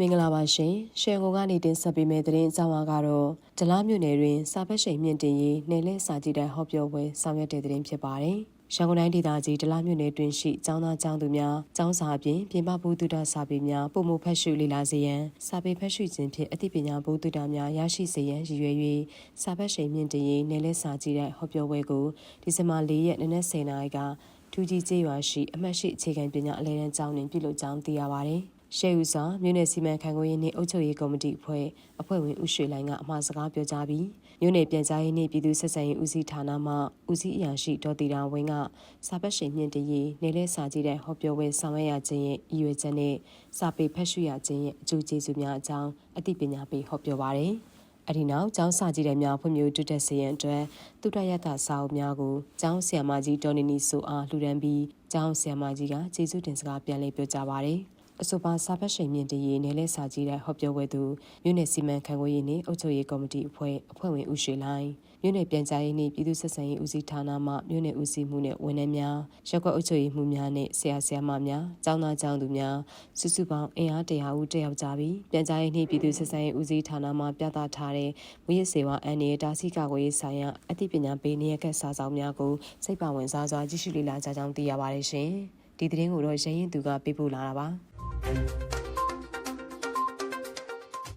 မင်္ဂလာပါရှင်ရှယ်ကုန်ကနေတင်ဆက်ပေးမယ့်သတင်းအကြောင်းအကတော့ဒလားမြို့နယ်တွင်စာဖတ်ရှိန်မြင့်တင်ရေးနယ်လဲစာကြည့်တဲ့ဟောပြောပွဲဆောင်ရွက်တဲ့သတင်းဖြစ်ပါတယ်ရန်ကုန်တိုင်းဒေသကြီးဒလားမြို့နယ်တွင်ရှိကျောင်းသားကျောင်းသူများကျောင်းစာအပြင်ပြင်ပဘုဒ္ဓစာပေများပုံမှုဖတ်ရှုလေ့လာစေရန်စာပေဖတ်ရှုခြင်းဖြင့်အသိပညာဘုဒ္ဓများရရှိစေရန်ရည်ရွယ်၍စာဖတ်ရှိန်မြင့်တင်ရေးနယ်လဲစာကြည့်တဲ့ဟောပြောပွဲကိုဒီဇင်ဘာ၄ရက်နေ့နက်10:00နာရီကထူးကြီးကျေးရွာရှိအမှတ်ရှိအခြေခံပညာအလဲတန်းကျောင်းတွင်ပြုလုပ်ကြောင်းသိရပါတယ်။ ရှေ့ဦးစွာမြို့နယ်စီမံခန့်ခွဲရေးနှင့်အုပ်ချုပ်ရေးကော်မတီအဖွဲ့အဖွဲ့ဝင်ဦးရွှေလိုင်းကအမှာစကားပြောကြားပြီးမြို့နယ်ပြန်ကြားရေးနှင့်ပြည်သူ့ဆက်ဆံရေးဦးစီးဌာနမှဦးစီးအရာရှိဒေါ်တီတာဝင်းကစာပတ်ရှင်မြင့်တရေးနေလဲစာကြည့်တဲ့ဟောပြောပွဲဆောင်ရွက်ရခြင်းရဲ့အရွယ်ချက်နဲ့စာပေဖတ်ရှုရခြင်းရဲ့အကျိုးကျေးဇူးများအကြောင်းအသိပညာပေးဟောပြောပါရယ်။အဒီနောက်ကျောင်းစာကြည့်တဲ့များဖွံ့ဖြိုးတိုးတက်စေရန်အတွက်တုတရတစာအုပ်များကိုကျောင်းဆရာမကြီးဒေါ်နီနီဆိုအားလှူဒန်းပြီးကျောင်းဆရာမကြီးကကျေးဇူးတင်စကားပြန်လည်ပြောကြားပါရယ်။ အဆိုပါစာဖတ်ရှင်မြင့်တရေးနယ်လဲစာကြီးတဲ့ဟောပြောပွဲသူမြို့နယ်စီမံခန့်ခွဲရေးနှင့်အုပ်ချုပ်ရေးကော်မတီအဖွဲ့အဖွဲ့ဝင်ဦးရွှေလိုင်းမြို့နယ်ပြန်ကြားရေးနှင့်ပြည်သူ့ဆက်ဆံရေးဦးစီးဌာနမှမြို့နယ်ဦးစီးမှုနှင့်ဝန်ထမ်းများရက်ကွက်အုပ်ချုပ်ရေးမှုများနှင့်ဆရာဆရာမများကျောင်းသားကျောင်းသူများစုစုပေါင်းအင်အားတရာဦးတက်ရောက်ကြပြီးပြန်ကြားရေးနှင့်ပြည်သူ့ဆက်ဆံရေးဦးစီးဌာနမှပြသထားတဲ့ဝိရစေဝါအန်နေတာစီကာကွယ်ရေးဆိုင်ရာအသိပညာပေးနေရကစာဆောင်များကိုစိတ်ပါဝင်စားစွာကြည့်ရှုလေ့လာကြကြောင်းသိရပါတယ်ရှင်ဒီသတင်းကိုတော့ရရင်သူကပေးပို့လာတာပါ you